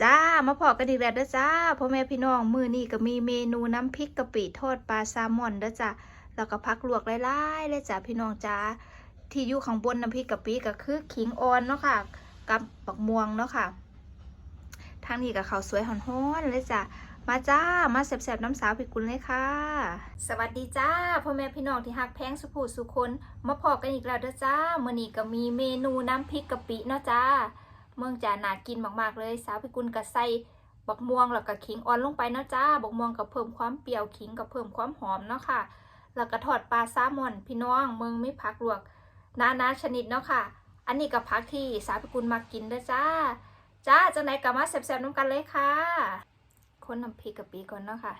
จ้ามาพอกันอีกแล้วจ้าพ่อแม่พี่น้องมื้อนี้ก็มีเมนูน้ำพริกกะปิทอดปลาแซลมอนเด้อจ้าแล้วก็พักลวกหลายๆเลยจ้าพี่น้องจ้าที่อยู่ข้างบนน้ำพริกกะปิก็คือขิงอ่อนเนาะค่ะ กับบักม่วงเนาะค่ะ ทางนี้กับข้าวสวยฮ้อนๆเลยจ้ามาจ้ามาแซ่บๆน้ำสาวพี่กุลเลยค่ะ สวัสดีจ้าพ่อแม่พี่น้องที่ฮักแพงสุภูสุคนมาพอกันอีกแล้วจ้ามื้อนี้ก็มีเมนูน้ำพริกกะปิเนาะจ้า เมืองจาน่ากินมากๆเลยสาวพิกุลก็ใส่บักม่วงแล้วก็ขิงอ่อนลงไปเนาะจ้าบักม่วงก็เพิ่มความเปรี้ยวขิงก็เพิ่มความหอมเนาะค่ะ แล้วก็ทอดปลาซลมอน พี่น้องเมืองไม่พักลวกนานาชนิดเนาะค่ะ อันนี้ก็พักที่สาวพิกุลมากินเด้อจ้า จ้าจังไหนก็มาแซ่บๆน้ำกันเลยค่ะ คนน้ำพริกกะปิก่อนเนาะค่ะ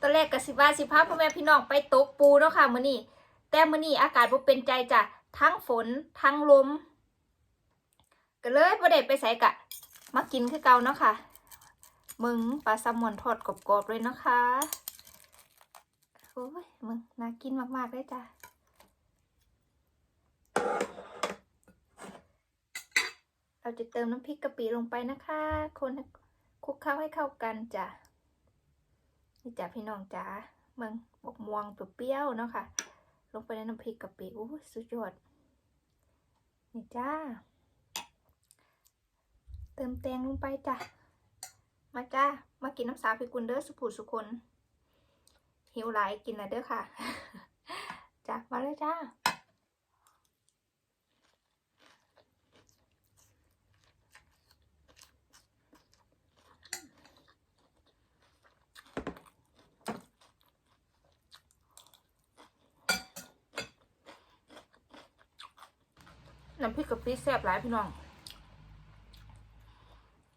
ตอนแรกก็สิว่าสิพาพ่อแม่พี่น้องไปตกปูเนาะค่ะมื้อนี้แต่มื้อนี้อากาศบ่เป็นใจจ้ะทั้งฝนทั้งลม ก็เลยประเด็ไปใส่กะมากินคือเก่าเนาะค่ะ มึงปลาแซลมอนทอดกรอบๆเลยนะคะโอ้ยมึงน่ากินมากๆเลยจ้ะเราจะเติมน้ำพริกกะปิลงไปนะคะ คนคลุกเข้าให้เข้ากันจ้ะนี่จ้ะพี่น้องจ้ามืองบกม่วงเปรี้ยวๆเนาะค่ะ ลงไปในน้ำพริกกะปิโอ้ยสุดยอดนี่จ้า เติมแตงลงไปจ้ะ มาจ้า มากินน้ำสาพิกุลเด้อสุผูสุคน หิวหลายกินละเด้อค่ะ จ้ะ มาเลยจ้าน้ำพริกกะปิแซ่บหลายพี่น้อง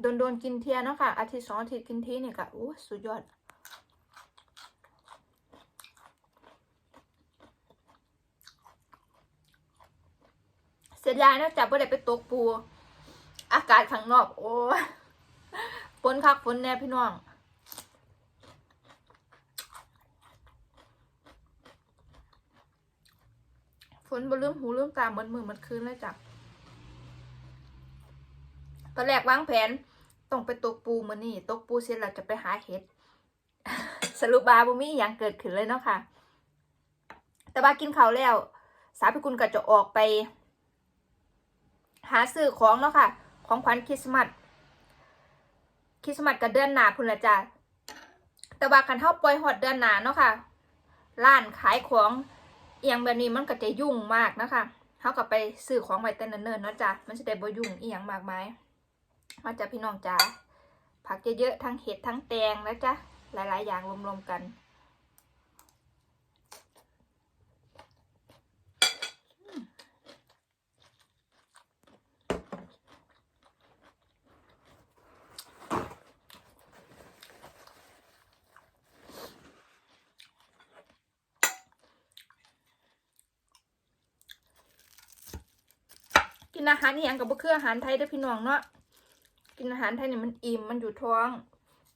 โดนโดนกินเทียเนาะค่ะ อาทิตย์สองอาทิตย์กินทีนี่ก็โอ้สุดยอดเสียดายนาะจ๊ะบ่ได้ไปตกปู อากาศข้างนอก โอ้ฝนคักฝนแน่พี่น้องฝนบ่ลืมหูลืมตาเหมือนมือเหมือนคืนเลยจ้ะ ตอนแรกวางแผนต้องไปตกปูมือนี้ตกปูเสร็จแล้วจะไปหาเห็ดสรุปบาบ่มีอหยังเกิดขึ้นเลยเนาะค่ะ แต่ว่ากินข้าวแล้ว สาพิกุลก็จะออกไป หาซื้อของเนาะค่ะ ของขวัญคริสต์มาสคริสต์มาสกับเดือนหนาพุ่นละจ้ะแต่ว่าคันเฮาปล่อยฮอดเดือนหนาเนาะค่ะร้านขายของเอียงแบบนี้มันก็จะยุ่งมากนะคะเฮาก็ไปซื้อของไว้แต่เนิ่นๆเนาะจ้ะมันจะได้บ่ยุ่งเอียงมากมาย มาจากพี่น้องจ๋าผักเยอะๆทั้งเห็ดทั้งแตงนะจ๊ะหลายๆ อย่างรวมๆกันกินอาหารอหย่างกับบ่คืออาหารไทยด้อพี่น้องเนาะ กินอาหารไทยเนี่ยมันอิ่มมันอยู่ท้อง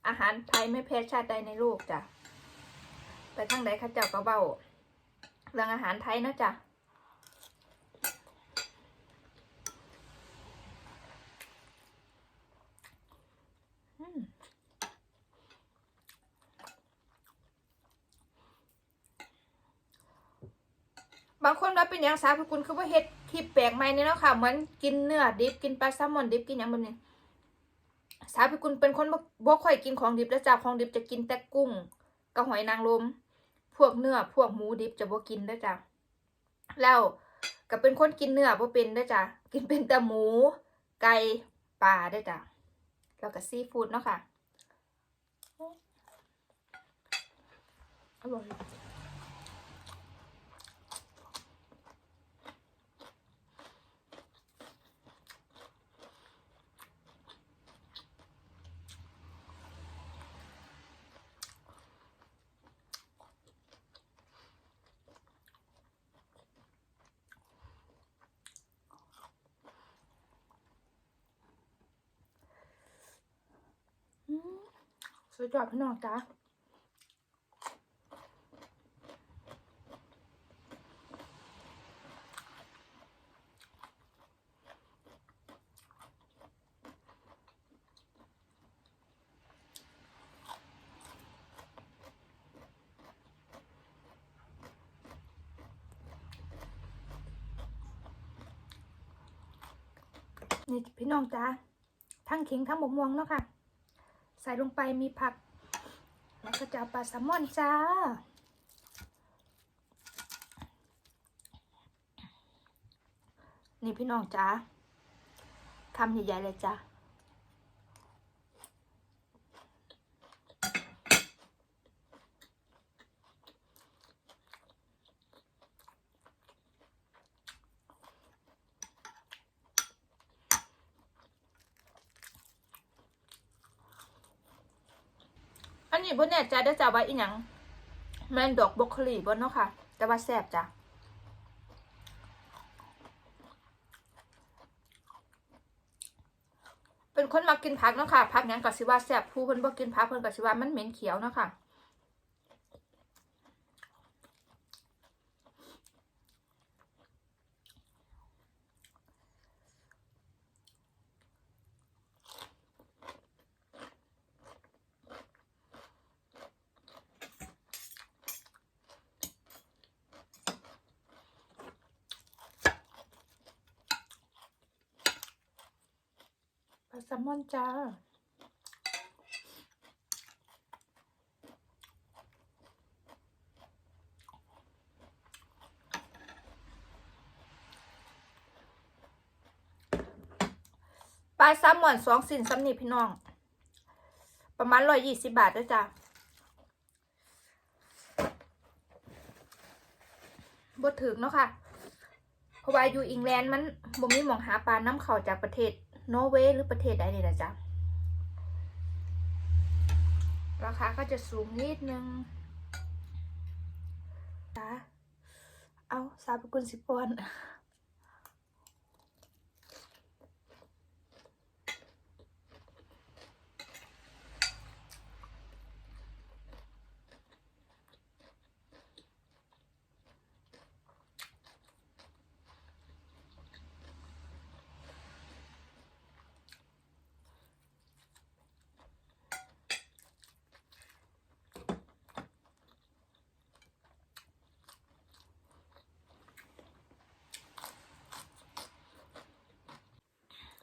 อาหารไทยไม่แพ้ชาติใดในโลกจ้ะไปทางใดข้าเจ้าก็เบ้าเรื่องอาหารไทยเนาะจ้ะบางคนว่าเป็นอย่างสาวพิกุลคือว่าเฮ็ดคลิปแปลกใหม่เนี่ยเนาะค่ะ เหมือนกินเนื้อดิบกินปลาแซลมอนดิบกินอย่างแบบนี้ สาวพิกุลเป็นคนบ่ค่อยกินของดิบแล้วจ้าของดิบจะกินแต่กุ้งกับหอยนางรมพวกเนื้อพวกหมูดิบจะบ่กินด้อจ้าแล้วก็เป็นคนกินเนื้อบ่เป็นด้อจ้ากินเป็นแต่หมู ไก่ปลาด้อจ้าแล้วก็ซีฟู้ดเนาะค่ะอร่อย สุดยอดพี่น้องจ้านี่พี่น้องจ้าทั้งเข็งทั้งบกม่วงเนาะค่ะ ใส่ลงไปมีผัก แล้วก็จะเอาปลาแซลมอนจ้า นี่พี่น้องจ้าคำใหญ่ๆเลยจ้า อันนี้บนเนี่ยจะได้จ้าว่าอีหยังแมนดอกบรอกโคลีบนเนาะค่ะ แต่ว่าแซ่บจ้ะเป็นคนมากินผักเนาะค่ะผักนั้นก็สิว่าแซ่บผู้เพิ่นบ่กินผักเพิ่นก็สิว่ามันเหม็นเขียวเนาะค่ะ ซลมอนจ้าปลาแซลมอนสองสินสำนีพี่น้อง ประมาณร้อยยี่สิบบาทด้วยจ้ะบดถึงเนาะค่ะ เพราะว่าอยู่อิงแลนด์มันบ่มีหมองหาปลาน้ำเข้าจากประเทศ นอร์เวย์หรือประเทศใดนี่ยนะจ๊ะ ราคาก็จะสูงนิดนึงจ้ะเอาสาบกุลสิปอน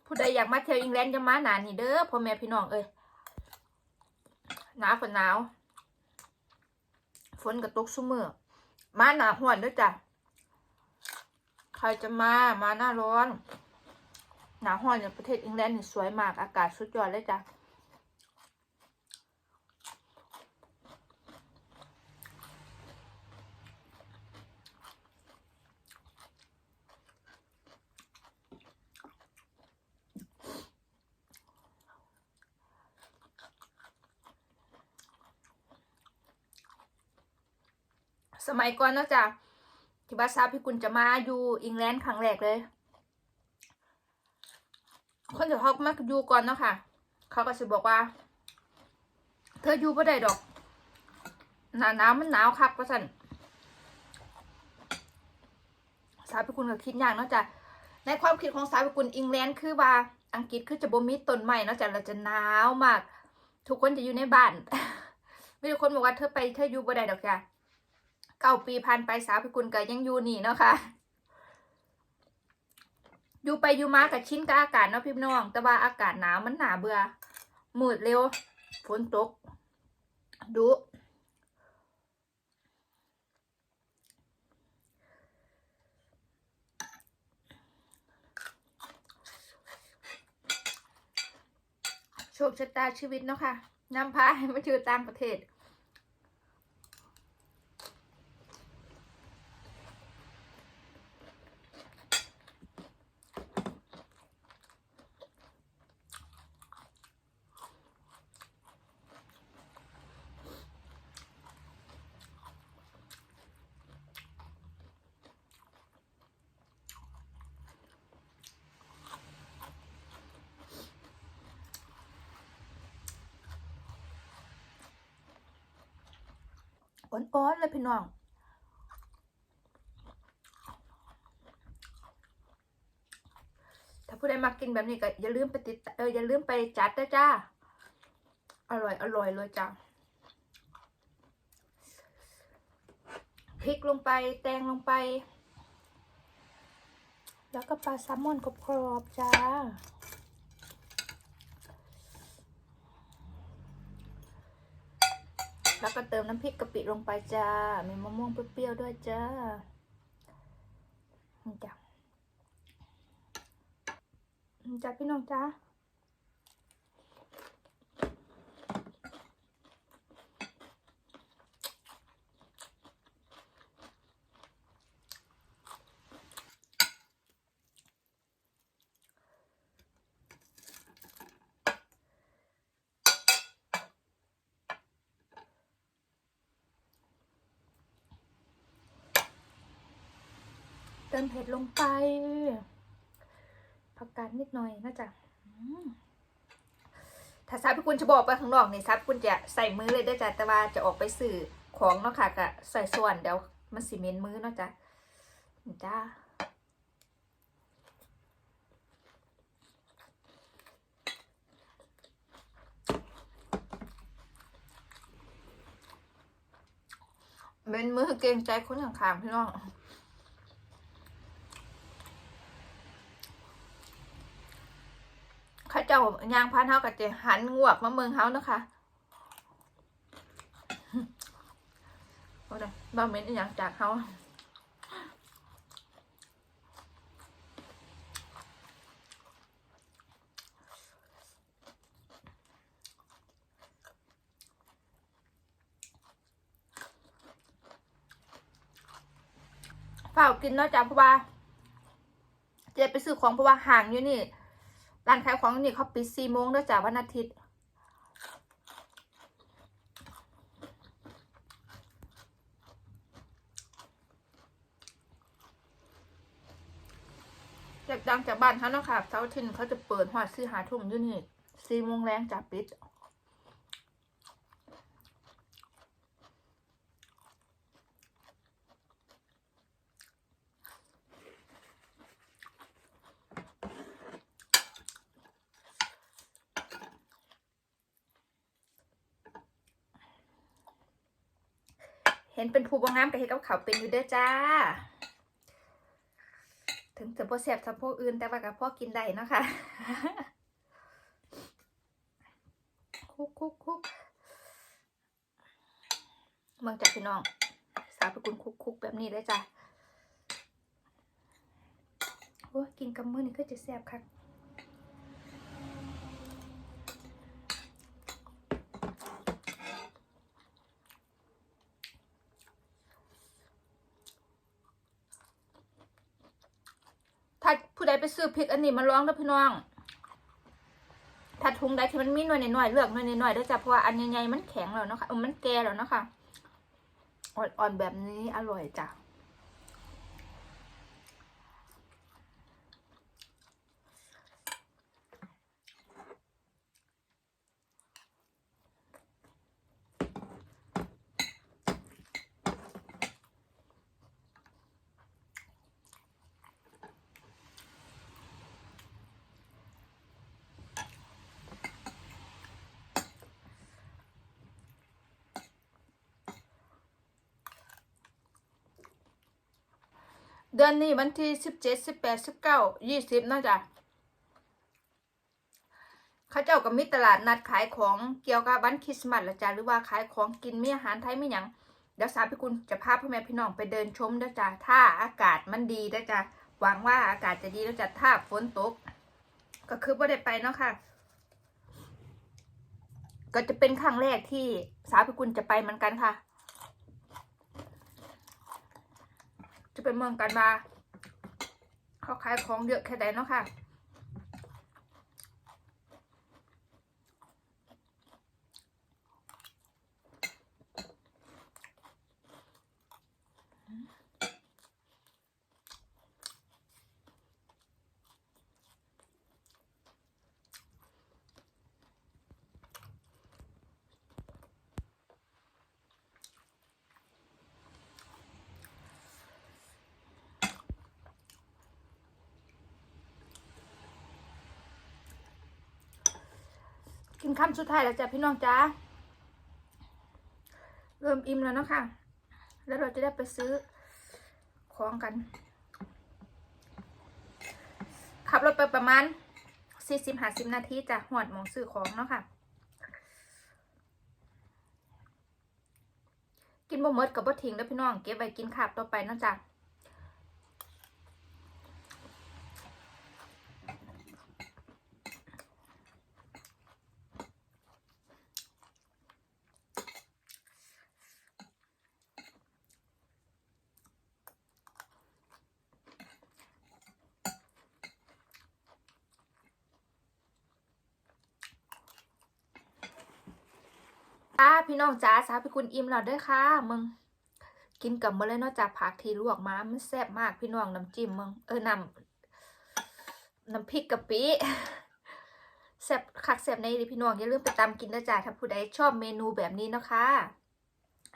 ผู้ใดอยากมาเที่ยวอิงแลนด์จะมาหนานี่เด้อพ่อแม่พี่น้องเอ้ยหนาวฝนหนาว ฝนกระตกซุมือมาหนาห่วนเด้วยจ้ะใครจะมามาหน้าร้อน หนาห้อนในประเทศอังกฤษนี่สวยมากอากาศสุดยอดเลยจ้ะ ส มัยก่อนนาะจ้ะที่บ้านซาพี่กุลจะมาอยู่อังกฤษครั้งแรกเลย คนจะเขามาอยู่ก่อนเนาะค่ะ เขาก็จะบอกว่า เธออยู่บ่ได้ดอกหนาหนาวมันหนาวคักว่าสั่นสาวพิกุลก็คิดอย่างนาะจ้ะในความคิดของสาวพิกุลอังกฤษคือว่าอังกฤษคือจะบ่มีต้นไม้นาะจ้ะเราจะหนาวมาก ทุกคนจะอยู่ในบ้านมีคนบอกว่าเธอไปเธออยู่บ่ได้ดอกจ้ะ เก้าปีผ่านไปสาวพิกุลก็ยังอยู่นี่เนาะค่ะอยู่ไปอยู่มากับชิ้นกับอากาศเนาะพี่น้อง แต่ว่าอากาศหนาวมันหนาเบื่อมืดเร็วฝนตกดุโชคชะตาชีวิตเนาะค่ะนำพาให้มาเจอต่างประเทศ อ่อนๆเลยพี่น้องถ้าผู้ใดมากินแบบนี้ก็อย่าลืมไปติดเอออย่าลืมไปจัดนะจ้า อร่อยอร่อยเลยจ้าพริกลงไปแตงลงไป แล้วก็ปลาแซลมอนกรอบๆจ้า แล้วก็เติมน้ำพริกกะปิลงไปจ้า มีมะม่วงเปรี้ยวๆด้วยจ้าจ้าจ้าพี่น้องจ้า เติมเผ็ดลงไปผักกาดนิดหน่อยนะจ๊ะถ้าซับพี่กุลจะบอกไปข้างนอกนี่ซับคุณจะใส่มือเลยได้จ้ะแต่ว่าจะออกไปสื่อของเนาะค่ะกะใส่ส่วนเดี๋ยวมันสิเมนมือเนาะจ้ะจ้าเมนมือเกรงใจคนข้างๆพี่น้อง ข้าเจ้ายางพันเฮากับจะหันงวกมาเมืองเฮานะคะโอ้ยบ้าเม้นอย่างจากเฮาเฝ้ากินเนาะจ้ะเพราะว่าจะไปซื้อของเพราะว่าห่างอยู่นี่ ร้านขายของนี่เขาปิดสี่โมงด้วยจ้ะวันอาทิตย์จากดังจากบ้านเขาเนาะค่ะเสาร์อาทิตย์เขาจะเปิดหอดซื้อหาทุ่มอยู่นี่สี่โมงแรงจ้ะปิด เห็นเป็นผู้บงงามกับเห็ดกับเขาวเป็นอยู่เด้อจ้า ถึงจะพอแสบทำพวกอื่นแต่ว่ากับพ่อกินได้นะคะคุกคุกคุกเมืองจากพี่น้อง สาวไปกุนคุกคุกแบบนี้เลยจ้ะโอ้กินกับมือนี่ก็จะแสบค่ะ ถ้าผู้ใดไปซื้อพริกอันนี้มาลองนะพี่น้อง ถ้าทุงใดที่มันมีหน่วยหน่อยเลือกหน่วยหน่อยด้วยจ้ะเพราะว่าอันใหญ่ๆมันแข็งแล้วเนาะคะออมันแก่แล้วเนาะคะอ่อนๆแบบนี้อร่อยจ้ะ เดือนนี้วันที่สิบเจ็ดสิบแปดสิบเก้ายี่สิบนะจ๊ะเขาเจ้าก็มีตลาดนัดขายของเกี่ยวกับวันคริสต์มาสละจ้ะหรือว่าขายของกินมีอาหารไทยไม่หยังเดี๋ยวสาวพี่กุลจะพาพ่อแม่พี่น้องไปเดินชมนะจ๊ะถ้าอากาศมันดีนะจ๊ะหวังว่าอากาศจะดีแล้วจ้ะถ้าฝนตก ก็คือไม่ได้ไปเนาะค่ะ ก็จะเป็นครั้งแรกที่สาวพิกุลจะไปเหมือนกันค่ะ จะเป็นเมืองกันมาเขาขายของเยอะแค่ไหนเนาะค่ะ กินคำสุดท้ายแล้วจ้ะพี่น้องจ้าเริ่มอิ่มแล้วนะคะแล้วเราจะได้ไปซื้อของกัน ขับรถไปประมาณสี่สิบห้าสิบนาทีจ้ะหอดมองซื้อของเนาะค่ะ กินบ่หมดกับบ่ทิ้งเด้อพี่น้องเก็บไว้กินคาบต่อไปนะจ้ะ พี่น้องจ้าสาวพี่คุณอิ่มแล้วด้อค่ะมึงกินกับมื้อเลยนาะจากผักที่ลวกมามันแซ่บมากพี่น้องน้ำจิ้มมึงเออน้ำน้ำพริกกะปิแซ่บคักแซ่บในดิพี่น้องอย่าลืมไปตามกินนะจ้าถ้าผู้ใดชอบเมนูแบบนี้เนาะค่ะ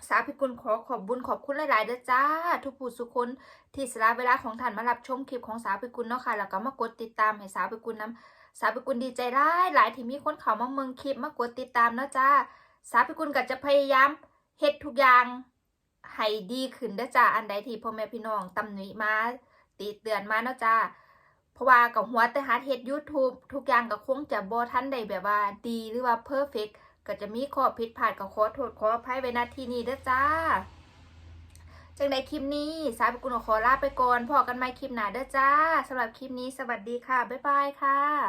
สาวพี่กุลขอขอบบุญขอบคุณหลายๆเด้อจ้า ทุกผู้สุคนที่สละเวลาของท่านมารับชมคลิปของสาวพี่กุลเนาะค่ะแล้วก็มากดติดตามให้สาวพี่กุลนำสาวพี่กุลดีใจร้ายหลายที่มีคนเข้ามาเมืองคลิปมากดติดตามเนาะจ้า สาวพิกุลก็จะพยายามเฮ็ดทุกอย่างให้ดีขึ้นเด้อจ้าอันใดที่พ่อแม่พี่น้องตำหนิมาติเตือนมาเนาะจ้าเพราะว่ากับหัวแต่หัดเฮ็ด YouTube ทุกอย่างก็คงจะบ่ทันได้แบบว่าดีหรือว่าเพอร์เฟกก็จะมีข้อผิดพลาดก็ขอโทษขออภัยไว้ณที่นี้เด้อจ้าจังใดคลิปนี้สาวพิกุลขอลาไปก่อนพอกันใหม่คลิปหน้าเด้อจ้าสำหรับคลิปนี้สวัสดีค่ะบ๊ายบายค่ะ